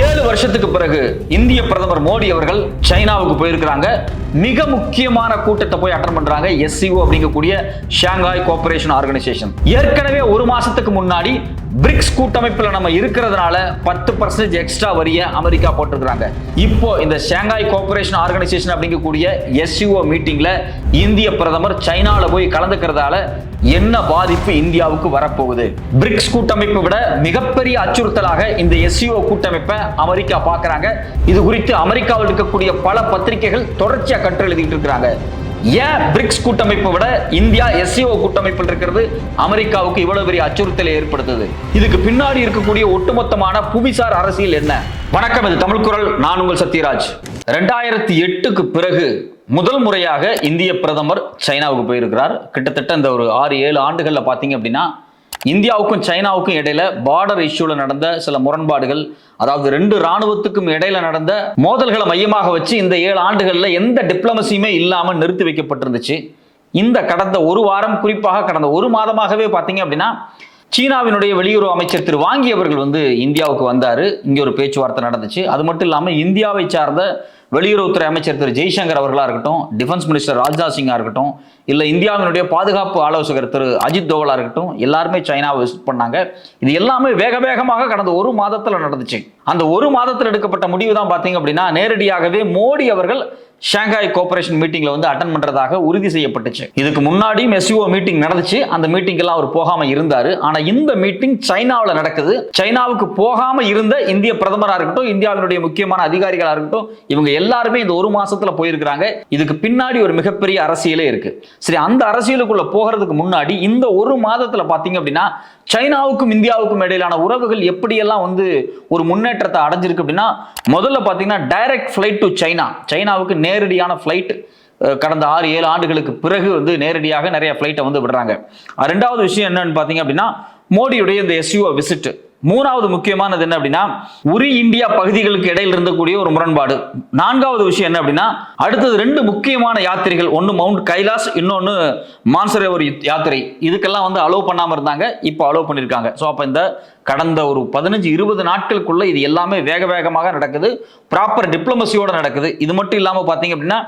ஏழு வருஷத்துக்கு பிறகு இந்திய பிரதமர் மோடி அவர்கள் சைனாவுக்கு போயிருக்கிறாங்க. மிக முக்கியமான கூட்டத்தை போய் அட்டன் பண்றாங்க எஸ்சிஓ அப்படிங்கக்கூடிய ஷாங்காய் கோஆபரேஷன் ஆர்கனைசேஷன் ஏற்கனவே ஒரு மாசத்துக்கு முன்னாடி பிரிக்ஸ் கூட்டமைப்புல நம்ம இருக்கிறதுனால பத்து பர்சன்டேஜ் எக்ஸ்ட்ரா வரிய அமெரிக்கா போட்டிருக்கிறாங்க. இப்போ இந்த ஷாங்காய் கோஆபரேஷன் ஆர்கனைசேஷன் அப்படிங்கக்கூடிய எஸ்சிஓ மீட்டிங்ல இந்திய பிரதமர் சைனால போய் கலந்துக்கிறதால என்ன பாதிப்பு இந்தியாவுக்கு வரப்போகுது? பிரிக்ஸ் கூட்டமைப்பை விட மிகப்பெரிய அச்சுறுத்தலாக இந்த எஸ்சிஓ கூட்டமைப்பை அமெரிக்கா அமெரிக்கா பார்க்குறாங்க. இது குறித்து அமெரிக்காவில் இருக்கக்கூடிய பல பத்திரிகைகள் தொடர்ச்சியாக கற்று எழுதிட்டு இருக்கிறாங்க. ஏன் பிரிக்ஸ் கூட்டமைப்பை விட இந்தியா எஸ்சிஓ கூட்டமைப்பில் இருக்கிறது அமெரிக்காவுக்கு இவ்வளவு பெரிய அச்சுறுத்தலை ஏற்படுத்துது? இதுக்கு பின்னாடி இருக்கக்கூடிய ஒட்டுமொத்தமான புவிசார் அரசியல் என்ன? வணக்கம் இது தமிழ் குரல். நான் உங்கள் சத்யராஜ். ரெண்டாயிரத்தி எட்டுக்கு பிறகு முதல் முறையாக இந்திய பிரதமர் சைனாவுக்கு போயிருக்கிறார். கிட்டத்தட்ட இந்த ஒரு ஆறு ஏழு ஆண்டுகளில் பார்த்தீங்க அப்படின்னா இந்தியாவுக்கும் சைனாவுக்கும் இடையில பார்டர் இஷ்யூல நடந்த சில முரண்பாடுகள் அதாவது ரெண்டு ராணுவத்துக்கும் இடையில நடந்த மோதல்களை மையமாக வச்சு இந்த ஏழு ஆண்டுகள்ல எந்த டிப்ளமசியுமே இல்லாமல் நிறுத்தி வைக்கப்பட்டிருந்துச்சு. இந்த கடந்த ஒரு வாரம் குறிப்பாக கடந்த ஒரு மாதமாகவே பார்த்தீங்க அப்படின்னா சீனாவினுடைய வெளியுறவு அமைச்சர் திரு வாங்கி அவர்கள் வந்து இந்தியாவுக்கு வந்தார். இங்கே ஒரு பேச்சுவார்த்தை நடந்துச்சு. அது மட்டும் இல்லாமல் இந்தியாவை சார்ந்த வெளியுறவுத்துறை அமைச்சர் திரு ஜெய்சங்கர் அவர்களா இருக்கட்டும் டிஃபென்ஸ் மினிஸ்டர் ராஜ்நாத் சிங்கா இருக்கட்டும் இல்லை இந்தியாவினுடைய பாதுகாப்பு ஆலோசகர் திரு அஜித் தோவலாக இருக்கட்டும் எல்லாருமே சைனாவை விசிட் பண்ணாங்க. இது எல்லாமே வேக வேகமாக கடந்த ஒரு மாதத்தில் நடந்துச்சு. அந்த ஒரு மாதத்தில் எடுக்கப்பட்ட முடிவு தான் பார்த்தீங்க அப்படின்னா நேரடியாகவே மோடி அவர்கள் ஷாங்காய் கோஆபரேஷன் மீட்டிங்ல வந்து அட்டன் பண்றதாக உறுதி செய்யப்பட்டுச்சு. இதுக்கு முன்னாடியும் எஸ்யூஓ மீட்டிங் நடந்துச்சு. அந்த மீட்டிங் எல்லாம் அவர் போகாம இருந்தாரு. ஆனா இந்த மீட்டிங் சைனாவில் நடக்குது. சைனாவுக்கு போகாம இருந்த இந்திய பிரதமரா இருக்கட்டும் இந்தியாவினுடைய முக்கியமான அதிகாரிகளாக இருக்கட்டும் இவங்க எல்லாருமே இந்த ஒரு மாசத்துல போயிருக்கிறாங்க. இதுக்கு பின்னாடி ஒரு மிகப்பெரிய அரசியலே இருக்கு. சரி அந்த அரசியலுக்குள்ள போகிறதுக்கு முன்னாடி இந்த ஒரு மாதத்துல பாத்தீங்க அப்படின்னா சைனாவுக்கும் இந்தியாவுக்கும் இடையிலான உறவுகள் எப்படியெல்லாம் வந்து ஒரு முன்னேற்றத்தை அடைஞ்சிருக்கு அப்படின்னா முதல்ல பார்த்தீங்கன்னா டைரக்ட் ஃப்ளைட் டு சைனா சைனாவுக்கு நேரடியான ஃப்ளைட் கடந்த ஆறு ஏழு ஆண்டுகளுக்கு பிறகு வந்து நேரடியாக நிறைய ஃப்ளைட்டை வந்து விடுறாங்க. ரெண்டாவது விஷயம் என்னன்னு பார்த்தீங்க அப்படின்னா மோடியுடைய இந்த எஸ்யூஓ விசிட் மூணாவது முக்கியமானது என்ன அப்படின்னா உரி இந்தியா பகுதிகளுக்கு இடையில் இருந்தக்கூடிய ஒரு முரண்பாடு. நான்காவது விஷயம் என்ன அப்படின்னா அடுத்தது ரெண்டு முக்கியமான யாத்திரைகள். ஒன்று மவுண்ட் கைலாஸ் இன்னொன்று மான்சரோவர் யாத்திரை. இதுக்கெல்லாம் வந்து அலோவ் பண்ணாமல் இருந்தாங்க இப்போ அலோவ் பண்ணியிருக்காங்க ஸோ அப்போ இந்த கடந்த ஒரு பதினஞ்சு இருபது நாட்களுக்குள்ள இது எல்லாமே வேக வேகமாக நடக்குது. ப்ராப்பர் டிப்ளமசியோட நடக்குது. இது மட்டும் இல்லாமல் பார்த்தீங்க அப்படின்னா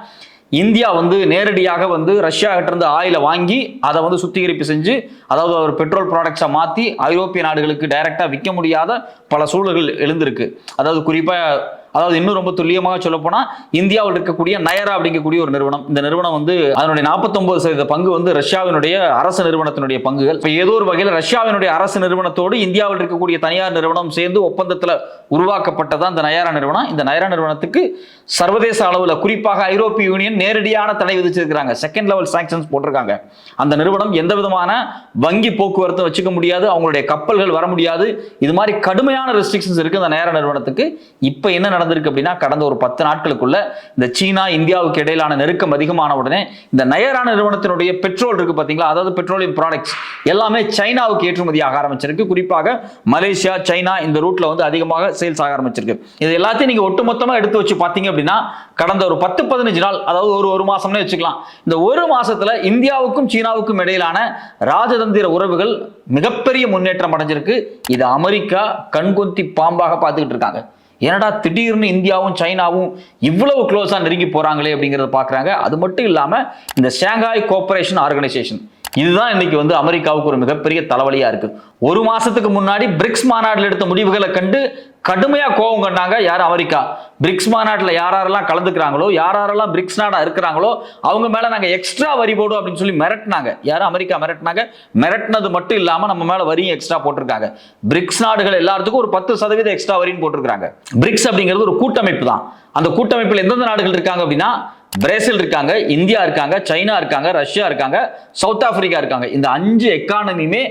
இந்தியா வந்து நேரடியாக வந்து ரஷ்யா இருந்து ஆயிலை வாங்கி அதை வந்து சுத்திகரிப்பு செஞ்சு அதாவது ஒரு பெட்ரோல் ப்ராடக்ட்ஸை மாற்றி ஐரோப்பிய நாடுகளுக்கு டைரெக்டாக விற்க முடியாத பல சூழல்கள் எழுந்திருக்கு. அதாவது குறிப்பாக அதாவது இன்னும் ரொம்ப துல்லியமாக சொல்ல இந்தியாவில் இருக்கக்கூடிய நயரா அப்படிங்கக்கூடிய ஒரு நிறுவனம். இந்த நிறுவனம் வந்து அதனுடைய 49% சதவீத பங்கு வந்து ரஷ்யாவினுடைய அரசு நிறுவனத்தினுடைய பங்குகள் இப்போ ஏதோ ஒரு வகையில் ரஷ்யாவினுடைய அரசு நிறுவனத்தோடு இந்தியாவில் இருக்கக்கூடிய தனியார் நிறுவனம் சேர்ந்து ஒப்பந்தத்தில் உருவாக்கப்பட்டதான் இந்த நயரா நிறுவனம். இந்த நயரா நிறுவனத்துக்கு சர்வதேச அளவில் குறிப்பாக ஐரோப்பிய யூனியன் நேரடியான தடை விதிச்சிருக்கிறாங்க. செகண்ட் லெவல் சாங்ஷன்ஸ் போட்டிருக்காங்க. அந்த நிறுவனம் எந்த விதமான வங்கி போக்குவரத்து வச்சுக்க முடியாது. அவங்களுடைய கப்பல்கள் வர முடியாது. இது மாதிரி கடுமையான ரெஸ்ட்ரிக்ஷன்ஸ் இருக்கு இந்த நேர நிறுவனத்துக்கு. இப்போ என்ன நடந்திருக்கு அப்படின்னா கடந்த ஒரு பத்து நாட்களுக்குள்ள இந்த சீனா இந்தியாவுக்கு இடையிலான நெருக்கம் அதிகமான உடனே இந்த நயரா நிறுவனத்தினுடைய பெட்ரோல் இருக்கு பாத்தீங்களா? அதாவது பெட்ரோலியம் ப்ராடக்ட்ஸ் எல்லாமே சைனாவுக்கு ஏற்றுமதி ஆக ஆரம்பிச்சிருக்கு. குறிப்பாக மலேசியா சைனா இந்த ரூட்ல வந்து அதிகமாக சேல்ஸ் ஆக ஆரம்பிச்சிருக்கு. இது எல்லாத்தையும் நீங்க ஒட்டுமொத்தமா எடுத்து வச்சு பாத்தீங்க அப்படின்னா கடந்த ஒரு பத்து பதினஞ்சு நாள் அதாவது ஒரு ஒரு மாசம்னே வச்சுக்கலாம். இந்த ஒரு மாசத்துல இந்தியாவுக்கும் சீனாவுக்கும் இடையிலான ராஜதந்திர உறவுகள் மிகப்பெரிய முன்னேற்றம் அடைஞ்சிருக்கு. இது அமெரிக்கா கண்கொத்தி பாம்பாக பார்த்துக்கிட்டு இருக்காங்க. ஏன்னடா திடீர்னு இந்தியாவும் சைனாவும் இவ்வளவு க்ளோஸாக நெருங்கி போகிறாங்களே அப்படிங்கிறத பார்க்குறாங்க அது மட்டும் இல்லாமல் இந்த ஷாங்காய் கோஆபரேஷன் ஆர்கனைசேஷன். இதுதான் இன்னைக்கு வந்து அமெரிக்காவுக்கு ஒரு மிகப்பெரிய தலைவலியா இருக்கு. ஒரு மாசத்துக்கு முன்னாடி பிரிக்ஸ் மாநாட்டில் எடுத்த முடிவுகளை கண்டு கடுமையா கோபம் கண்டாங்க யார் அமெரிக்கா. பிரிக்ஸ் மாநாட்டில் யார் யாரெல்லாம் கலந்துக்கிறாங்களோ யார் யாரெல்லாம் பிரிக்ஸ் நாடா இருக்கிறாங்களோ அவங்க மேல நாங்க எக்ஸ்ட்ரா வரி போடும் அப்படின்னு சொல்லி மிரட்டினாங்க. யாரும் அமெரிக்கா மிரட்டினாங்க? மிரட்டினது மட்டும் இல்லாம நம்ம மேல வரியும் எக்ஸ்ட்ரா போட்டிருக்காங்க. பிரிக்ஸ் நாடுகள் எல்லாத்துக்கும் ஒரு பத்து சதவீதம் எக்ஸ்ட்ரா வரின்னு போட்டிருக்காங்க பிரிக்ஸ் அப்படிங்கிறது ஒரு கூட்டமைப்பு தான். அந்த கூட்டமைப்பில் எந்தெந்த நாடுகள் இருக்காங்க அப்படின்னா பிரேசில் இருக்காங்க இந்தியா இருக்காங்க சைனா இருக்காங்க ரஷ்யா இருக்காங்க சவுத் ஆப்பிரிக்கா இருக்காங்க. இந்த அஞ்சு எக்கானமியுமே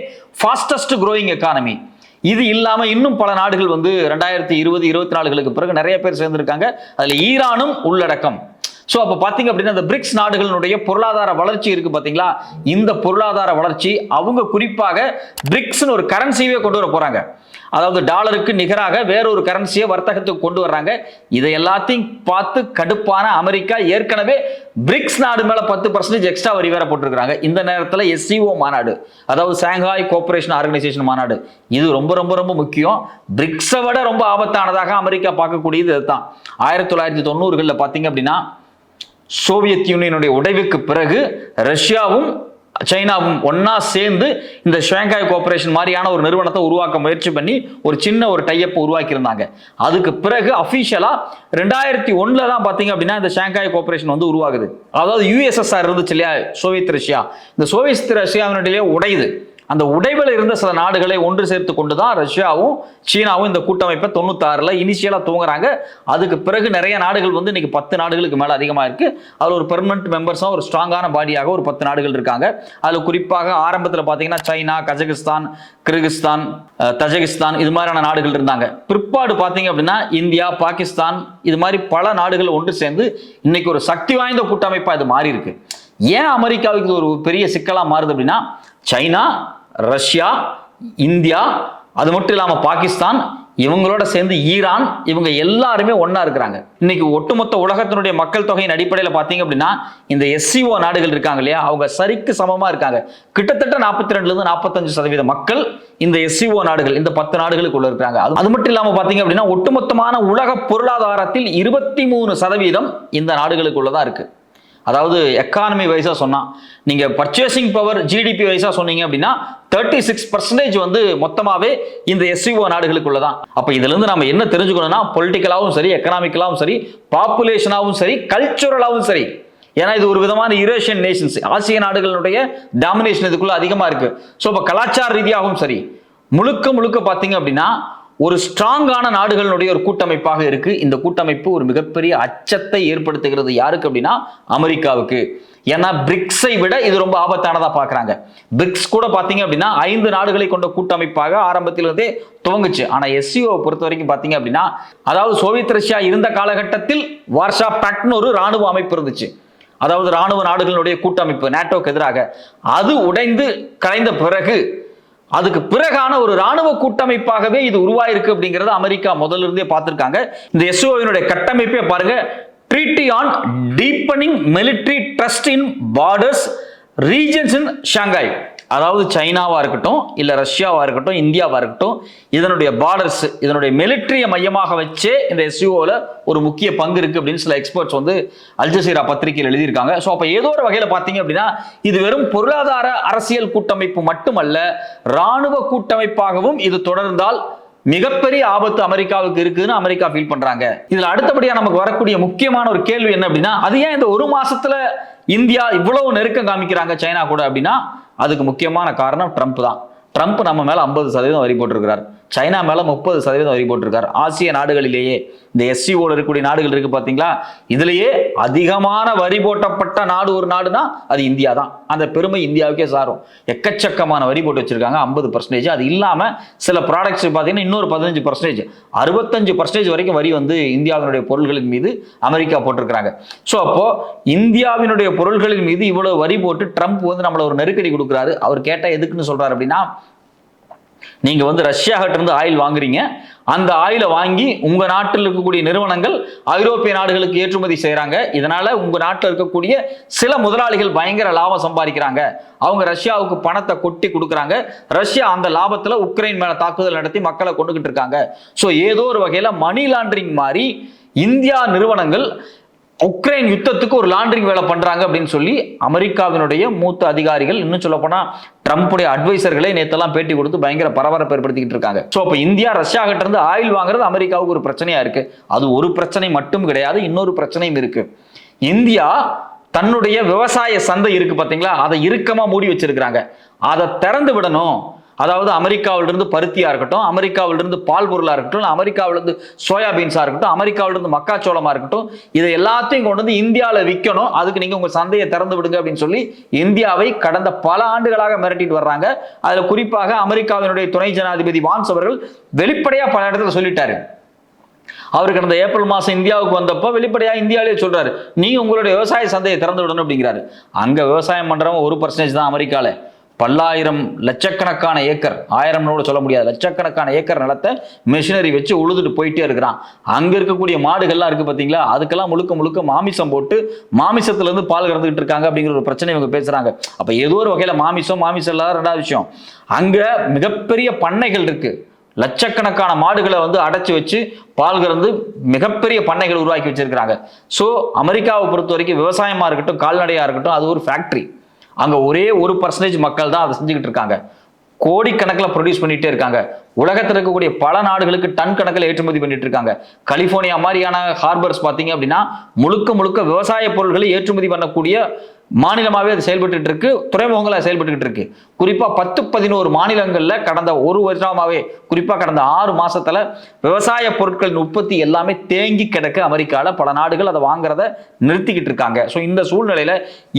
ஃபாஸ்டஸ்ட் குரோயிங் எக்கானமி இது இல்லாமல் இன்னும் பல நாடுகள் வந்து ரெண்டாயிரத்தி இருபது இருபத்தி நாலுகளுக்கு பிறகு நிறைய பேர் சேர்ந்துருக்காங்க. அதில் ஈரானும் உள்ளடக்கம். ஸோ அப்போ பார்த்தீங்க அப்படின்னா இந்த பிரிக்ஸ் நாடுகளினுடைய பொருளாதார வளர்ச்சி இருக்கு பார்த்தீங்களா இந்த பொருளாதார வளர்ச்சி அவங்க குறிப்பாக பிரிக்ஸ்னு ஒரு கரன்சியவே கொண்டு வர போகிறாங்க அதாவது டாலருக்கு நிகராக வேறொரு கரன்சியை வர்த்தகத்துக்கு கொண்டு வர்றாங்க. இதை எல்லாத்தையும் பார்த்து கடுப்பான அமெரிக்கா ஏற்கனவே பிரிக்ஸ் நாடு மேலே பத்து பர்சன்டேஜ் எக்ஸ்ட்ரா வரி வேற போட்டிருக்காங்க இந்த நேரத்தில் எஸ்சிஓ மாநாடு அதாவது சாங்காய் கோஆபரேஷன் ஆர்கனைசேஷன் மாநாடு இது ரொம்ப ரொம்ப ரொம்ப முக்கியம். பிரிக்ஸை விட ரொம்ப ஆபத்தானதாக அமெரிக்கா பார்க்கக்கூடியது இதுதான். ஆயிரத்தி தொள்ளாயிரத்தி தொண்ணூறுகளில் பார்த்தீங்க அப்படின்னா சோவியத் யூனியனுடைய உடைவுக்கு பிறகு ரஷ்யாவும் சைனாவும் ஒன்னா சேர்ந்து இந்த ஷாங்காய் கோஆபரேஷன் மாதிரியான ஒரு நிறுவனத்தை உருவாக்க முயற்சி பண்ணி ஒரு சின்ன ஒரு டைப் உருவாக்கியிருந்தாங்க. அதுக்கு பிறகு அஃபிஷியலா ரெண்டாயிரத்தி ஒன்றில் தான் பாத்தீங்க அப்படின்னா இந்த ஷாங்காய் கோஆபரேஷன் வந்து உருவாகுது. அதாவது யுஎஸ்எஸ்ஆர் இருந்துச்சு இல்லையா? Soviet Russia. இந்த சோவியத் ரஷ்யாவினுடைய உடையுது அந்த உடைவில் இருந்த சில நாடுகளை ஒன்று சேர்த்து கொண்டு தான் ரஷ்யாவும் சீனாவும் இந்த கூட்டமைப்பை தொண்ணூத்தாறுல இனிஷியலாக தூங்குறாங்க அதுக்கு பிறகு நிறைய நாடுகள் வந்து இன்னைக்கு பத்து நாடுகளுக்கு மேலே அதிகமாக இருக்கு. அதில் ஒரு பெர்மனன்ட் மெம்பர்ஸாக ஒரு ஸ்ட்ராங்கான பாடியாக ஒரு பத்து நாடுகள் இருக்காங்க. அதில் குறிப்பாக ஆரம்பத்தில் பார்த்தீங்கன்னா சைனா கஜகிஸ்தான் கிர்கிஸ்தான் தஜகிஸ்தான் இது மாதிரியான நாடுகள் இருந்தாங்க. பிற்பாடு பார்த்தீங்க அப்படின்னா இந்தியா பாகிஸ்தான் இது மாதிரி பல நாடுகள் ஒன்று சேர்ந்து இன்னைக்கு ஒரு சக்தி வாய்ந்த கூட்டமைப்பாக இது மாறி இருக்கு ஏன் அமெரிக்காவுக்கு ஒரு பெரிய சிக்கலாக மாறுது அப்படின்னா சைனா ரஷ்யா இந்தியா அது மட்டும் இல்லாமல் பாகிஸ்தான் இவங்களோட சேர்ந்து ஈரான் இவங்க எல்லாருமே ஒன்றா இருக்கிறாங்க. இன்னைக்கு ஒட்டுமொத்த உலகத்தினுடைய மக்கள் தொகையின் அடிப்படையில் பார்த்தீங்க அப்படின்னா இந்த எஸ்சிஓ நாடுகள் இருக்காங்க இல்லையா அவங்க சரிக்கு சமமாக இருக்காங்க. கிட்டத்தட்ட நாற்பத்தி ரெண்டுலேருந்து நாற்பத்தஞ்சு சதவீத மக்கள் இந்த எஸ்சிஓ நாடுகள் இந்த பத்து நாடுகளுக்குள்ள இருக்கிறாங்க. அது அது மட்டும் இல்லாமல் பார்த்தீங்க அப்படின்னா ஒட்டுமொத்தமான உலக பொருளாதாரத்தில் இருபத்தி மூணு சதவீதம் இந்த நாடுகளுக்குள்ள தான் இருக்குது அதாவது எக்கானமி வைஸாக சொன்னால் நீங்கள் பர்ச்சேசிங் பவர் ஜிடிபி வைஸாக சொன்னீங்க அப்படின்னா தேர்ட்டி சிக்ஸ் பர்சன்டேஜ் வந்து மொத்தமாகவே இந்த எஸ்சிஓ நாடுகளுக்குள்ள தான் அப்போ இதுலேருந்து நம்ம என்ன தெரிஞ்சுக்கணும்னா பொலிட்டிக்கலாகவும் சரி எக்கனாமிக்கலாகவும் சரி பாப்புலேஷனாகவும் சரி கல்ச்சுரலாகவும் சரி. ஏன்னா இது ஒரு விதமான யூரேஷியன் நேஷன்ஸ் ஆசிய நாடுகளுடைய டாமினேஷன் இதுக்குள்ள அதிகமாக இருக்குது ஸோ இப்போ கலாச்சார ரீதியாகவும் சரி முழுக்க முழுக்க பார்த்தீங்க அப்படின்னா ஒரு ஸ்ட்ராங்கான நாடுகளினுடைய ஒரு கூட்டமைப்பாக இருக்கு. இந்த கூட்டமைப்பு ஒரு மிகப்பெரிய அச்சத்தை ஏற்படுத்துகிறது யாருக்கு அப்படின்னா அமெரிக்காவுக்கு. ஏன்னா பிரிக்ஸை விட இது ரொம்ப ஆபத்தானதா பாக்குறாங்க பிரிக்ஸ் கூட பாத்தீங்க அப்படின்னா ஐந்து நாடுகளை கொண்ட கூட்டமைப்பாக ஆரம்பத்திலிருந்தே துவங்குச்சு. ஆனா எஸ்சிஓ பொறுத்த வரைக்கும் பாத்தீங்க அப்படின்னா அதாவது சோவியத் ரஷ்யா இருந்த காலகட்டத்தில் வார்ஷா பேக்ட்னு ஒரு ராணுவ அமைப்பு இருந்துச்சு. அதாவது ராணுவ நாடுகளினுடைய கூட்டமைப்பு நேட்டோக்கு எதிராக. அது உடைந்து கலைந்த பிறகு அதுக்கு பிறகான ஒரு ராணுவ கூட்டமைப்பாகவே இது உருவாயிருக்கு அப்படிங்கறத அமெரிக்கா முதல்ல இருந்தே பார்த்திருக்காங்க. இந்த எஸ்ஓவினுடைய கட்டமைப்பே பாருங்க. Treaty on deepening military trust in borders regions in Shanghai அதாவது சைனாவாக இருக்கட்டும் இல்லை ரஷ்யாவாக இருக்கட்டும் இந்தியாவாக இருக்கட்டும் இதனுடைய பார்டர்ஸ் இதனுடைய மிலிட்டரியை மையமாக வச்சே இந்த எஸ்யூஓவில் ஒரு முக்கிய பங்கு இருக்குது அப்படின்னு சில எக்ஸ்பர்ட்ஸ் வந்து அல்ஜசீரா பத்திரிகையில் எழுதியிருக்காங்க. ஸோ அப்போ ஏதோ ஒரு வகையில் பார்த்தீங்க அப்படின்னா இது வெறும் பொருளாதார அரசியல் கூட்டமைப்பு மட்டுமல்ல ராணுவ கூட்டமைப்பாகவும் இது தொடர்ந்தால் மிகப்பெரிய ஆபத்து அமெரிக்காவுக்கு இருக்குன்னு அமெரிக்கா ஃபீல் பண்றாங்க. இதுல அடுத்தபடியா நமக்கு வரக்கூடிய முக்கியமான ஒரு கேள்வி என்ன அப்படின்னா அது ஏன் இந்த ஒரு மாசத்துல இந்தியா இவ்வளவு நெருக்கம் காமிக்கிறாங்க சைனா கூட அப்படின்னா அதுக்கு முக்கியமான காரணம் ட்ரம்ப் தான். ட்ரம்ப் நம்ம மேலே ஐம்பது சதவீதம் வரி போட்டிருக்கிறார். சைனா மேலே முப்பது சதவீதம் வரி போட்டிருக்கார். ஆசிய நாடுகளிலேயே இந்த எஸ்சிஓவில் இருக்கக்கூடிய நாடுகள் இருக்கு பார்த்தீங்களா இதுலேயே அதிகமான வரி போட்டப்பட்ட நாடு ஒரு நாடுனா அது இந்தியா தான். அந்த பெருமை இந்தியாவுக்கே சாரும். எக்கச்சக்கமான வரி போட்டு வச்சிருக்காங்க. ஐம்பது பர்சன்டேஜ் அது இல்லாமல் சில ப்ராடக்ட்ஸ் பார்த்தீங்கன்னா இன்னொரு பதினஞ்சு பர்சன்டேஜ் அறுபத்தஞ்சு பர்சன்டேஜ் வரைக்கும் வரி வந்து இந்தியாவினுடைய பொருள்களின் மீது அமெரிக்கா போட்டிருக்கிறாங்க. ஸோ அப்போ இந்தியாவினுடைய பொருள்களின் மீது இவ்வளோ வரி போட்டு ட்ரம்ப் வந்து நம்மளை ஒரு நெருக்கடி கொடுக்குறாரு. அவர் கேட்டால் எதுக்குன்னு சொல்கிறார் அப்படின்னா நீங்கள் வந்து ரஷ்யா இருந்து ஆயில் வாங்குறீங்க. அந்த ஆயிலை வாங்கி உங்கள் நாட்டில் இருக்கக்கூடிய நிறுவனங்கள் ஐரோப்பிய நாடுகளுக்கு ஏற்றுமதி செய்கிறாங்க இதனால் உங்கள் நாட்டில் இருக்கக்கூடிய சில முதலாளிகள் பயங்கர லாபம் சம்பாதிக்கிறாங்க. அவங்க ரஷ்யாவுக்கு பணத்தை கொட்டி கொடுக்குறாங்க. ரஷ்யா அந்த லாபத்தில் உக்ரைன் மேலே தாக்குதல் நடத்தி மக்களை கொண்டுகிட்டு இருக்காங்க. ஸோ ஏதோ ஒரு வகையில் மணி லாண்டரிங் மாதிரி இந்தியா நிறுவனங்கள் உக்ரைன் யுத்தத்துக்கு ஒரு லாண்டரிங் வேலை பண்றாங்க அப்படின்னு சொல்லி அமெரிக்காவினுடைய மூத்த அதிகாரிகள் இன்னும் சொல்ல போனா ட்ரம்ப்புடைய அட்வைசர்களே நேத்தெல்லாம் பேட்டி கொடுத்து பயங்கர பரபரப்பு ஏற்படுத்திக்கிட்டு இருக்காங்க. ஸோ அப்போ இந்தியா ரஷ்யா கிட்ட இருந்து ஆயில் வாங்குறது அமெரிக்காவுக்கு ஒரு பிரச்சனையா இருக்கு. அது ஒரு பிரச்சனை மட்டும் கிடையாது இன்னொரு பிரச்சனையும் இருக்கு. இந்தியா தன்னுடைய விவசாய சந்தை இருக்கு பாத்தீங்களா? அதை இறுக்கமா மூடி வச்சிருக்கிறாங்க. அதை திறந்து விடணும். அதாவது அமெரிக்காவிலிருந்து பருத்தியா இருக்கட்டும் அமெரிக்காவிலிருந்து பால் பொருளா இருக்கட்டும் அமெரிக்காவிலிருந்து சோயாபீன்ஸா இருக்கட்டும் அமெரிக்காவிலிருந்து மக்காச்சோளமா இருக்கட்டும் இதை எல்லாத்தையும் கொண்டு வந்து இந்தியாவில் விற்கணும் அதுக்கு நீங்க உங்க சந்தையை திறந்து விடுங்க அப்படின்னு சொல்லி இந்தியாவை கடந்த பல ஆண்டுகளாக மிரட்டிட்டு வர்றாங்க. அதுல குறிப்பாக அமெரிக்காவினுடைய துணை ஜனாதிபதி வான்ஸ் அவர்கள் வெளிப்படையா பல இடத்துல சொல்லிட்டாரு. அவர் கடந்த ஏப்ரல் மாதம் இந்தியாவுக்கு வந்தப்போ வெளிப்படையாக இந்தியாவிலே சொல்கிறாரு நீ உங்களுடைய விவசாய சந்தையை திறந்து விடணும் அப்படிங்கிறாரு. அங்கே விவசாயம் பண்ணுறவங்க ஒரு பர்சன்டேஜ் தான் அமெரிக்காவில் பல்லாயிரம் லட்சக்கணக்கான ஏக்கர் ஆயிரம் கூட சொல்ல முடியாது லட்சக்கணக்கான ஏக்கர் நிலத்தை மிஷினரி வச்சு உழுதுட்டு போயிட்டே இருக்கிறான். அங்கே இருக்கக்கூடிய மாடுகள்லாம் இருக்குது பார்த்தீங்களா அதுக்கெல்லாம் முழுக்க முழுக்க மாமிசம் போட்டு மாமிசத்துலேருந்து பால் கறந்துக்கிட்டு இருக்காங்க அப்படிங்கிற ஒரு பிரச்சனை இவங்க பேசுகிறாங்க அப்போ ஏதோ ஒரு வகையில் மாமிசம் மாமிசம் இல்லாத ரெண்டாவது விஷயம். அங்கே மிகப்பெரிய பண்ணைகள் இருக்குது லட்சக்கணக்கான மாடுகளை வந்து அடைச்சி வச்சு பால் கறந்து மிகப்பெரிய பண்ணைகள் உருவாக்கி வச்சிருக்கிறாங்க. ஸோ அமெரிக்காவை பொறுத்த வரைக்கும் விவசாயமாக இருக்கட்டும் கால்நடையாக இருக்கட்டும் அது ஒரு ஃபேக்ட்ரி அங்க ஒரே ஒரு பர்சன்டேஜ் மக்கள் தான் அதை செஞ்சுக்கிட்டு இருக்காங்க. கோடிக்கணக்கில் ப்ரொடியூஸ் பண்ணிட்டே இருக்காங்க. உலகத்தில் இருக்கக்கூடிய பல நாடுகளுக்கு டன் கணக்கில் ஏற்றுமதி பண்ணிட்டு இருக்காங்க. கலிபோர்னியா மாதிரியான ஹார்பர்ஸ் பார்த்தீங்க அப்படின்னா முழுக்க முழுக்க விவசாய பொருட்களை ஏற்றுமதி பண்ணக்கூடிய மாநிலமாகவே அது செயல்பட்டு இருக்கு துறைமுகங்களா செயல்பட்டுக்கிட்டு இருக்கு குறிப்பாக பத்து பதினோரு மாநிலங்களில் கடந்த ஒரு வருஷமாகவே குறிப்பாக கடந்த ஆறு மாசத்துல விவசாய பொருட்களின் உற்பத்தி எல்லாமே தேங்கி கிடக்கு அமெரிக்காவில் பல நாடுகள் அதை வாங்குறத நிறுத்திக்கிட்டு இருக்காங்க ஸோ இந்த சூழ்நிலையில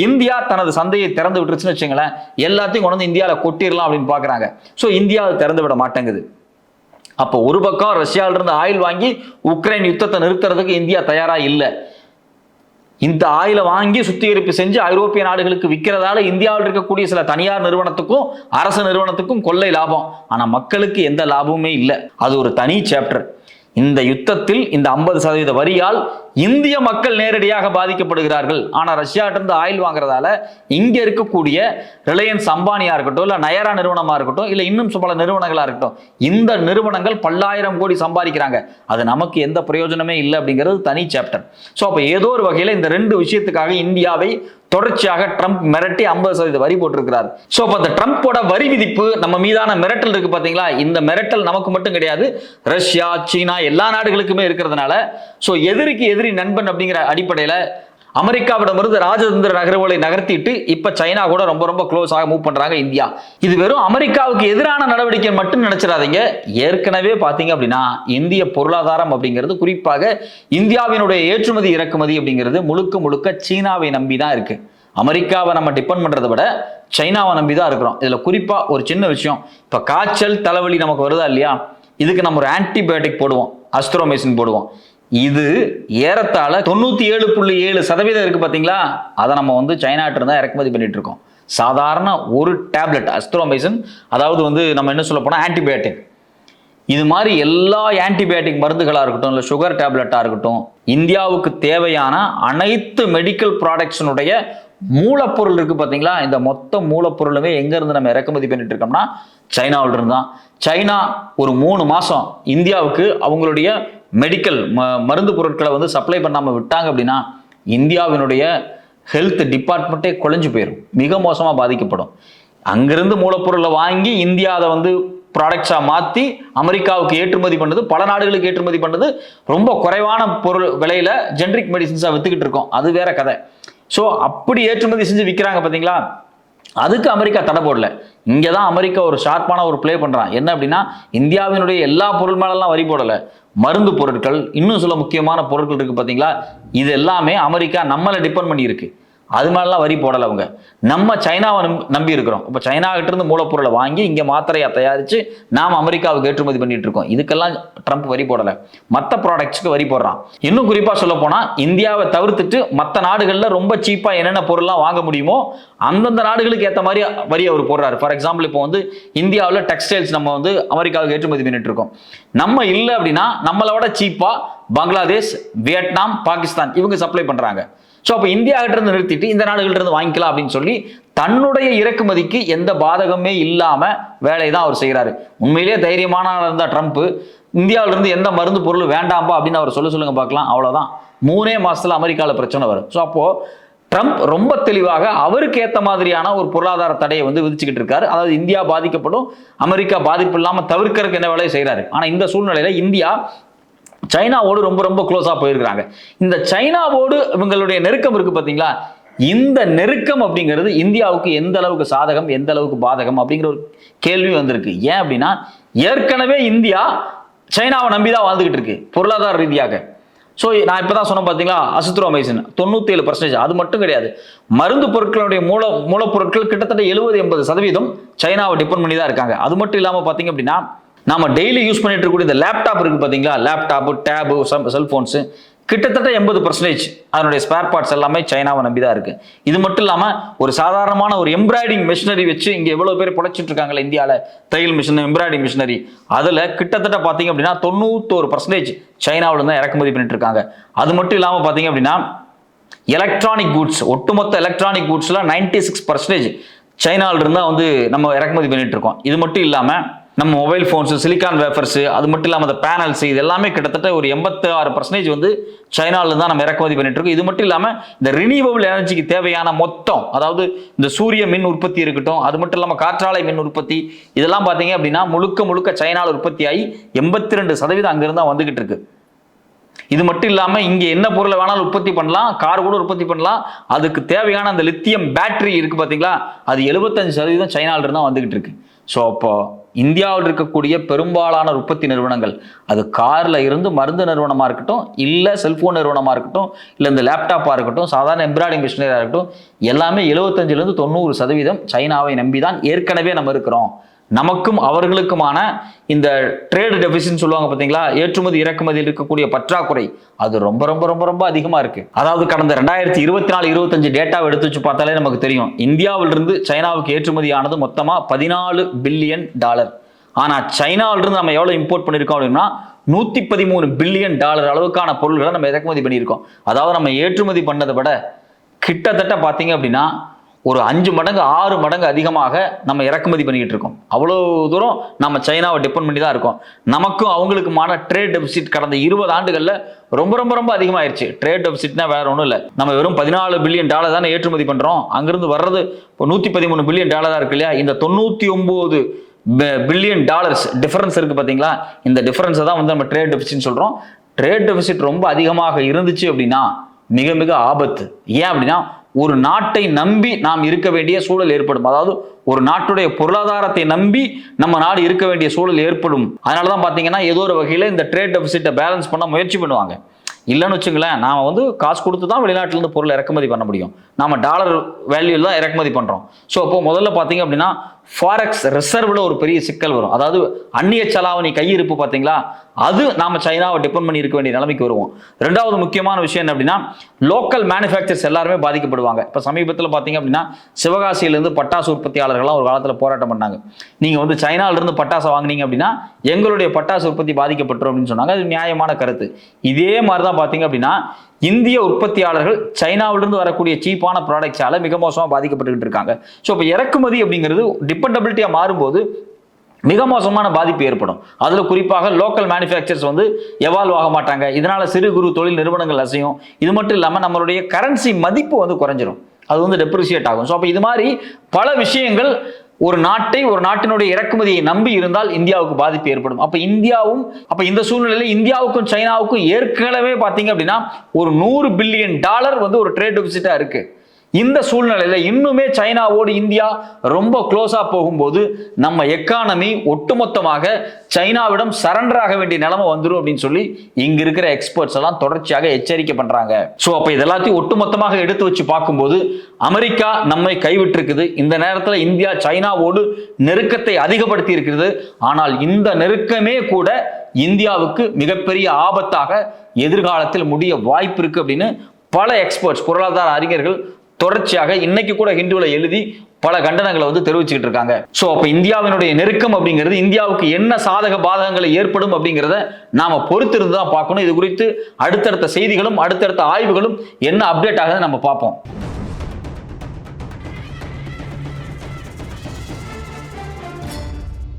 இந்தியா தனது சந்தையை திறந்து விட்டுருச்சுன்னு வச்சுங்களேன் எல்லாத்தையும் கொண்டு வந்து இந்தியாவில் கொட்டிடலாம் அப்படின்னு பாக்குறாங்க. ஸோ இந்தியா அதை திறந்து விட மாட்டேங்குது. அப்போ ஒரு பக்கம் ரஷ்யாவிலிருந்து ஆயில் வாங்கி உக்ரைன் யுத்தத்தை நிறுத்துறதுக்கு இந்தியா தயாரா இல்லை. இந்த ஆயிலை வாங்கி சுத்திகரிப்பு செஞ்சு ஐரோப்பிய நாடுகளுக்கு விற்கிறதால இந்தியாவில் இருக்கக்கூடிய சில தனியார் நிறுவனத்துக்கும் அரசு நிறுவனத்துக்கும் கொள்ளை லாபம். ஆனா மக்களுக்கு எந்த லாபமுமே இல்லை. அது ஒரு தனி சாப்டர் இந்த யுத்தத்தில் இந்த ஐம்பது சதவீத வரியால் இந்திய மக்கள் நேரடியாக பாதிக்கப்படுகிறார்கள். ஆனால் ரஷ்யாட்ட இருந்து ஆயில் வாங்குறதால இங்க இருக்கக்கூடிய ரிலையன்ஸ் அம்பானியா இருக்கட்டும் இல்ல நயரா நிறுவனமா இருக்கட்டும் இல்ல இன்னும் பல நிறுவனங்களா இருக்கட்டும் இந்த நிறுவனங்கள் பல்லாயிரம் கோடி சம்பாதிக்கிறாங்க. அது நமக்கு எந்த பிரயோஜனமே இல்லை அப்படிங்கிறது தனி சாப்டர் ஸோ அப்போ ஏதோ ஒரு வகையில் இந்த ரெண்டு விஷயத்துக்காக இந்தியாவை தொடர்ச்சியாக ட்ரம்ப் மிரட்டி ஐம்பது சதவீத வரி போட்டிருக்கிறார். ஸோ அப்போ அந்த ட்ரம்ப்போட வரி விதிப்பு நம்ம மீதான மிரட்டல் இருக்கு பார்த்தீங்களா இந்த மிரட்டல் நமக்கு மட்டும் கிடையாது. ரஷ்யா சீனா எல்லா நாடுகளுக்குமே இருக்கிறதுனால. ஸோ எதிரிக்கு எதிரி நண்பன் அப்படிங்கிற அடிப்படையில் அமெரிக்காவிடமிருந்து ராஜதந்திர நகர்வுகளை நகர்த்திட்டு இப்ப சைனா கூட ரொம்ப ரொம்ப க்ளோஸாக மூவ் பண்றாங்க இந்தியா. இது வெறும் அமெரிக்காவுக்கு எதிரான நடவடிக்கை மட்டும் நினைச்சிடாதீங்க. ஏற்கனவே பாத்தீங்க அப்படின்னா இந்திய பொருளாதாரம் அப்படிங்கிறது குறிப்பாக இந்தியாவினுடைய ஏற்றுமதி இறக்குமதி அப்படிங்கிறது முழுக்க முழுக்க சீனாவை நம்பி தான் இருக்கு. அமெரிக்காவை நம்ம டிபெண்ட் பண்றதை விட சைனாவை நம்பி தான் இருக்கிறோம். இதுல குறிப்பா ஒரு சின்ன விஷயம். இப்ப காய்ச்சல் தலைவலி நமக்கு வருதா இல்லையா? இதுக்கு நம்ம ஒரு ஆன்டிபயோட்டிக் போடுவோம். அஸ்த்ரோமேசின் போடுவோம். இது ஏறத்தாழ தொண்ணூத்தி ஏழு புள்ளி ஏழு சதவீதம் இருக்கு பாத்தீங்களா? அதை நம்ம வந்து சைனாட்டு இருந்தா இறக்குமதி பண்ணிட்டு இருக்கோம் சாதாரண ஒரு டேப்லெட் அஸ்த்ரோமைசின் அதாவது வந்து நம்ம என்ன சொல்ல போனா ஆன்டிபயோட்டிக். இது மாதிரி எல்லா ஆன்டிபயோட்டிக் மருந்துகளாக இருக்கட்டும் இல்லை சுகர் டேப்லெட்டாக இருக்கட்டும் இந்தியாவுக்கு தேவையான அனைத்து மெடிக்கல் ப்ராடக்ட்ஸினுடைய மூலப்பொருள் இருக்குது பார்த்தீங்களா இந்த மொத்த மூலப்பொருளுமே எங்கேருந்து நம்ம இறக்குமதி பண்ணிட்டு இருக்கோம்னா சைனாவிலிருந்து தான் சைனா ஒரு மூணு மாதம் இந்தியாவுக்கு அவங்களுடைய மெடிக்கல் ம மருந்து பொருட்களை வந்து சப்ளை பண்ணாமல் விட்டாங்க அப்படின்னா இந்தியாவினுடைய ஹெல்த் டிபார்ட்மெண்ட்டே குழஞ்சு போயிடும் மிக மோசமாக பாதிக்கப்படும். அங்கிருந்து மூலப்பொருளை வாங்கி இந்தியா அதை வந்து ப்ராடக்ட்ஸாக மாற்றி அமெரிக்காவுக்கு ஏற்றுமதி பண்ணது பல நாடுகளுக்கு ஏற்றுமதி பண்ணது ரொம்ப குறைவான பொருள் விலையில ஜென்ரிக் மெடிசின்ஸாக வித்துக்கிட்டு இருக்கோம். அது வேற கதை. ஸோ அப்படி ஏற்றுமதி செஞ்சு விற்கிறாங்க பார்த்தீங்களா அதுக்கு அமெரிக்கா தடை போடல. இங்கே தான் அமெரிக்கா ஒரு ஷார்ப்பான ஒரு ப்ளே பண்ணுறான் என்ன அப்படின்னா இந்தியாவினுடைய எல்லா பொருள் மேலெல்லாம் வரி போடலை. மருந்து பொருட்கள் இன்னும் சில முக்கியமான பொருட்கள் இருக்குது பார்த்தீங்களா இது எல்லாமே அமெரிக்கா நம்மளை டிபெண்ட் பண்ணியிருக்கு. அது மாதிரிலாம் வரி போடலை அவங்க. நம்ம சைனாவை நம்பி- நம்பி இருக்கிறோம். இப்போ சைனா மூலப்பொருளை வாங்கி இங்கே மாத்திரையாக தயாரித்து நாம் அமெரிக்காவுக்கு ஏற்றுமதி பண்ணிட்டு இருக்கோம். இதுக்கெல்லாம் ட்ரம்ப் வரி போடலை. மற்ற ப்ராடக்ட்ஸ்க்கு வரி போடுறான். இன்னும் குறிப்பாக சொல்ல போனால் இந்தியாவை தவிர்த்துட்டு மற்ற நாடுகளில் ரொம்ப சீப்பாக என்னென்ன பொருள்லாம் வாங்க முடியுமோ அந்தந்த நாடுகளுக்கு ஏற்ற மாதிரி வரி அவர் போடுறாரு. ஃபார் எக்ஸாம்பிள் இப்போ வந்து இந்தியாவில் டெக்ஸ்டைல்ஸ் நம்ம வந்து அமெரிக்காவுக்கு ஏற்றுமதி பண்ணிட்டு இருக்கோம். நம்ம இல்லை அப்படின்னா நம்மளை விட சீப்பாக பங்களாதேஷ் வியட்நாம் பாகிஸ்தான் இவங்க சப்ளை பண்ணுறாங்க ஸோ அப்போ இந்தியா இருந்து நிறுத்திட்டு இந்த நாடுகள்ட்ட இருந்து வாங்கிக்கலாம் அப்படின்னு சொல்லி தன்னுடைய இறக்குமதிக்கு எந்த பாதகமே இல்லாம வேலையை தான் அவர் செய்கிறாரு உண்மையிலேயே தைரியமான இருந்தால் ட்ரம்ப்பு ட்ரம்ப் எந்த மருந்து பொருள் வேண்டாம்பா அப்படின்னு அவர் சொல்ல சொல்லுங்க பார்க்கலாம் அவ்வளோதான் மூணே மாசத்துல அமெரிக்காவில் பிரச்சனை வரும். ஸோ அப்போ ட்ரம்ப் ரொம்ப தெளிவாக அவருக்கு ஏத்த மாதிரியான ஒரு பொருளாதார தடையை வந்து விதிச்சுக்கிட்டு இருக்காரு. அதாவது இந்தியா பாதிக்கப்படும் அமெரிக்கா பாதிப்பு இல்லாமல் தவிர்க்கறதுக்கு என்ன வேலையை செய்கிறாரு ஆனால் இந்த சூழ்நிலையில இந்தியா சைனாவோடு ரொம்ப ரொம்ப க்ளோஸாக போயிருக்கிறாங்க. இந்த சைனாவோடு இவங்களுடைய நெருக்கம் இருக்கு பார்த்தீங்களா? இந்த நெருக்கம் அப்படிங்கிறது இந்தியாவுக்கு எந்த அளவுக்கு சாதகம் எந்த அளவுக்கு பாதகம் அப்படிங்கிற ஒரு கேள்வி வந்திருக்கு. ஏன் அப்படின்னா ஏற்கனவே இந்தியா சைனாவை நம்பி தான் வாழ்ந்துகிட்டு இருக்கு பொருளாதார ரீதியாக. ஸோ நான் இப்போ தான் சொன்னேன் பார்த்தீங்களா அசித்ரோமைசின் தொண்ணூற்றி ஏழு பர்சன்டேஜ் அது மட்டும் கிடையாது. மருந்து பொருட்களுடைய மூல மூலப்பொருட்கள் கிட்டத்தட்ட எழுபது எண்பது சதவீதம் சைனாவை டிபெண்ட் பண்ணி தான் இருக்காங்க. அது மட்டும் இல்லாமல் பார்த்தீங்க அப்படின்னா நாம டெய்லி யூஸ் பண்ணிட்டு இருக்கக்கூடிய இந்த லேப்டாப் இருக்கு பாத்தீங்களா? லேப்டாப் டேபு செல்போன்ஸ் கிட்டத்தட்ட எண்பது பர்சன்டேஜ் அதனுடைய ஸ்பேர் பார்ட்ஸ் எல்லாமே சைனாவை நம்பி தான் இருக்கு. இது மட்டும் இல்லாம ஒரு சாதாரணமான ஒரு எம்ப்ராய்டிங் மிஷினரி வச்சு இங்க எவ்வளவு பேர் பிழைச்சிட்டு இருக்காங்களே இந்தியாவில் தையல் மிஷின் எம்ப்ராய்டிங் மிஷினரி அதுல கிட்டத்தட்ட பாத்தீங்க அப்படின்னா தொண்ணூத்தோரு பர்சன்டேஜ் சைனாவில தான் இறக்குமதி பண்ணிட்டு இருக்காங்க. அது மட்டும் இல்லாம பாத்தீங்க அப்படின்னா எலக்ட்ரானிக் கூட்ஸ் ஒட்டுமொத்த எலக்ட்ரானிக் கூட்ஸ்ல நைன்டி சிக்ஸ் பர்சன்டேஜ் சைனால இருந்தா வந்து நம்ம இறக்குமதி பண்ணிட்டு இருக்கோம். இது மட்டும் இல்லாமல் நம்ம மொபைல் ஃபோன்ஸு சிலிக்கான் வேஃபர்ஸ் அது மட்டும் இல்லாமல் அந்த பேனல்ஸ் இது எல்லாமே கிட்டத்தட்ட ஒரு எண்பத்தி ஆறு பர்சன்டேஜ் வந்து சைனாவில் தான் நம்ம இறக்குமதி பண்ணிட்டு இருக்கோம். இது மட்டும் இல்லாமல் இந்த ரினியூவபிள் எனர்ஜிக்கு தேவையான மொத்தம் அதாவது இந்த சூரிய மின் உற்பத்தி இருக்கட்டும் அது மட்டும் இல்லாமல் காற்றாலை மின் உற்பத்தி இதெல்லாம் பார்த்தீங்க அப்படின்னா முழுக்க முழுக்க சைனாவில் உற்பத்தி ஆகி எண்பத்தி ரெண்டு சதவீதம் அங்கிருந்து தான் வந்துகிட்டு இருக்கு. இது மட்டும் இல்லாமல் இங்கே என்ன பொருளை வேணாலும் உற்பத்தி பண்ணலாம் கார் கூட உற்பத்தி பண்ணலாம். அதுக்கு தேவையான அந்த லித்தியம் பேட்டரி இருக்குது பார்த்தீங்களா அது 75% சதவீதம் சைனாலிருந்து தான் வந்துகிட்டு இருக்கு. ஸோ அப்போ இந்தியாவில் இருக்கக்கூடிய பெரும்பாலான உற்பத்தி நிறுவனங்கள் அது காரில் இருந்து மருந்து நிறுவனமாக இருக்கட்டும் இல்லை செல்ஃபோன் நிறுவனமாக இருக்கட்டும் இல்லை இந்த லேப்டாப்பாக இருக்கட்டும் சாதாரண எம்ப்ராய்டிங் மிஷினரியாக இருக்கட்டும் எல்லாமே எழுபத்தஞ்சிலேருந்து தொண்ணூறு சதவீதம் சைனாவை நம்பி தான் ஏற்கனவே நம்ம இருக்கிறோம். நமக்கும் அவர்களுக்குமான இந்த ட்ரேடு டெபிசிட் சொல்லுவாங்க பார்த்தீங்களா? ஏற்றுமதி இறக்குமதியில் இருக்கக்கூடிய பற்றாக்குறை அது ரொம்ப ரொம்ப ரொம்ப ரொம்ப அதிகமா இருக்கு. அதாவது கடந்த ரெண்டாயிரத்தி இருபத்தி நாலு இருபத்தஞ்சு டேட்டாவை எடுத்து வச்சு பார்த்தாலே நமக்கு தெரியும். இந்தியாவிலிருந்து சைனாவுக்கு ஏற்றுமதி ஆனது மொத்தமா பதினாலு பில்லியன் டாலர் ஆனா சைனாவிலிருந்து நம்ம எவ்வளவு இம்போர்ட் பண்ணியிருக்கோம் அப்படின்னா நூத்தி பதிமூணு பில்லியன் டாலர் அளவுக்கான பொருள்களை நம்ம இறக்குமதி பண்ணியிருக்கோம். அதாவது நம்ம ஏற்றுமதி பண்ணதை விட கிட்டத்தட்ட பார்த்தீங்க அப்படின்னா ஒரு அஞ்சு மடங்கு ஆறு மடங்கு அதிகமாக நம்ம இறக்குமதி பண்ணிக்கிட்டு இருக்கோம். அவ்வளோ தூரம் நம்ம சைனாவை டிபெண்ட் பண்ணி தான் இருக்கோம். நமக்கும் அவங்களுக்குமான ட்ரேட் டெபிசிட் கடந்த இருபது ஆண்டுகளில் ரொம்ப ரொம்ப ரொம்ப அதிகமாயிருச்சு. ட்ரேட் டெபிசிட்னா வேற ஒன்றும் இல்லை. நம்ம வெறும் பதினாலு பில்லியன் டாலர் தானே ஏற்றுமதி பண்ணுறோம் அங்கிருந்து வர்றது இப்போ நூற்றி பதிமூணு பில்லியன் டாலராக இருக்கு இல்லையா? இந்த தொண்ணூற்றி ஒம்பது பில்லியன் டாலர்ஸ் டிஃபரன்ஸ் இருக்குது பார்த்தீங்களா இந்த டிஃபரன்ஸை தான் வந்து நம்ம ட்ரேட் டெபிசிட்னு சொல்கிறோம் ட்ரேட் டெபிசிட் ரொம்ப அதிகமாக இருந்துச்சு அப்படின்னா மிக மிக ஆபத்து. ஏன் அப்படின்னா ஒரு நாட்டை நம்பி நாம் இருக்க வேண்டிய சூழல் ஏற்படும். அதாவது ஒரு நாட்டுடைய பொருளாதாரத்தை நம்பி நம்ம நாடு இருக்க வேண்டிய சூழல் ஏற்படும். அதனால தான் பார்த்தீங்கன்னா ஏதோ ஒரு வகையில் இந்த ட்ரேட் டெபிசிட்டை பேலன்ஸ் பண்ண முயற்சி பண்ணுவாங்க. இல்லைன்னு வச்சுங்களேன் நாம் வந்து காசு கொடுத்து தான் வெளிநாட்டிலேருந்து பொருளை இறக்குமதி பண்ண முடியும். நம்ம டாலர் வேல்யூல தான் இறக்குமதி பண்ணுறோம் ஸோ அப்போ முதல்ல பார்த்தீங்க அப்படின்னா ஃபாரெக்ஸ் ரிசர்வ்ல ஒரு பெரிய சிக்கல் வரும். அதாவது அந்நிய செலாவணி கையிருப்பு பார்த்தீங்களா? அது நாம சைனாவை டிபெண்ட் பண்ணி இருக்க வேண்டிய நிலைமைக்கு வருவோம். ரெண்டாவது முக்கியமான விஷயம் என்ன அப்படின்னா லோக்கல் மேனுஃபேக்சர்ஸ் எல்லாருமே பாதிக்கப்படுவாங்க. இப்போ சமீபத்தில் பார்த்தீங்க அப்படின்னா சிவகாசியிலேருந்து பட்டாசு உற்பத்தியாளர்கள்லாம் ஒரு காலத்தில் போராட்டம் பண்ணாங்க. நீங்கள் வந்து சைனால பட்டாசை பட்டாசு வாங்குனீங்க அப்படின்னா எங்களுடைய பட்டாசு உற்பத்தி பாதிக்கப்பட்டுரும் அப்படின்னு சொன்னாங்க. அது நியாயமான கருத்து. இதே மாதிரி தான் பார்த்தீங்க அப்படின்னா இந்திய உற்பத்தியாளர்கள் சைனாவிலிருந்து வரக்கூடிய சீப்பான ப்ராடக்ட்ஸால் மிக மோசமாக பாதிக்கப்பட்டுக்கிட்டு இருக்காங்க. ஸோ இப்போ இறக்குமதி அப்படிங்கிறது டிபெண்டபிலிட்டியாக மாறும்போது மிக மோசமான பாதிப்பு ஏற்படும். அதில் குறிப்பாக லோக்கல் மேனுஃபேக்சர்ஸ் வந்து எவால்வ் ஆக மாட்டாங்க. இதனால் சிறு குறு தொழில் நிறுவனங்கள் அசையும். இது மட்டும் இல்லாமல் நம்மளுடைய கரன்சி மதிப்பு வந்து குறைஞ்சிரும். அது வந்து டெப்ரிசியேட் ஆகும். ஸோ அப்போ இது மாதிரி பல விஷயங்கள் ஒரு நாட்டை ஒரு நாட்டினுடைய இறக்குமதியை நம்பி இருந்தால் இந்தியாவுக்கு பாதிப்பு ஏற்படும். அப்ப இந்தியாவும் அப்ப இந்த சூழ்நிலையில இந்தியாவுக்கும் சைனாவுக்கும் ஏற்கனவே பாத்தீங்க அப்படின்னா ஒரு நூறு பில்லியன் டாலர் வந்து ஒரு ட்ரேட் டெபிசிட்டா இருக்கு. இந்த சூழ்நிலையில் இன்னுமே சைனாவோடு இந்தியா ரொம்ப க்ளோஸாக போகும்போது நம்ம எக்கானமி ஒட்டுமொத்தமாக சைனாவிடம் சரண்டர் ஆக வேண்டிய நிலைமை வந்துடும் அப்படின்னு சொல்லி இங்க இருக்கிற எக்ஸ்பர்ட்ஸ் எல்லாம் தொடர்ச்சியாக எச்சரிக்கை பண்றாங்க. ஸோ அப்போ இதெல்லாத்தையும் ஒட்டுமொத்தமாக எடுத்து வச்சு பார்க்கும்போது அமெரிக்கா நம்மை கைவிட்டிருக்குது. இந்த நேரத்தில் இந்தியா சைனாவோடு நெருக்கத்தை அதிகப்படுத்தி இருக்கிறது. ஆனால் இந்த நெருக்கமே கூட இந்தியாவுக்கு மிகப்பெரிய ஆபத்தாக எதிர்காலத்தில் முடிய வாய்ப்பு இருக்கு அப்படின்னு பல எக்ஸ்பர்ட்ஸ் பொருளாதார அறிஞர்கள் தொடர்ச்சியாக இன்னைக்கு கூட ஹிந்துவில் எழுதி பல கண்டனங்களை வந்து தெரிவிச்சுக்கிட்டு இருக்காங்க. ஸோ அப்போ இந்தியாவினுடைய நெருக்கம் அப்படிங்கிறது இந்தியாவுக்கு என்ன சாதக பாதகங்களை ஏற்படும் அப்படிங்கிறத நாம பொறுத்திருந்து தான் பார்க்கணும். இது குறித்து அடுத்தடுத்த செய்திகளும் அடுத்தடுத்த ஆய்வுகளும் என்ன அப்டேட் ஆகுதுன்னு நம்ம பார்ப்போம்.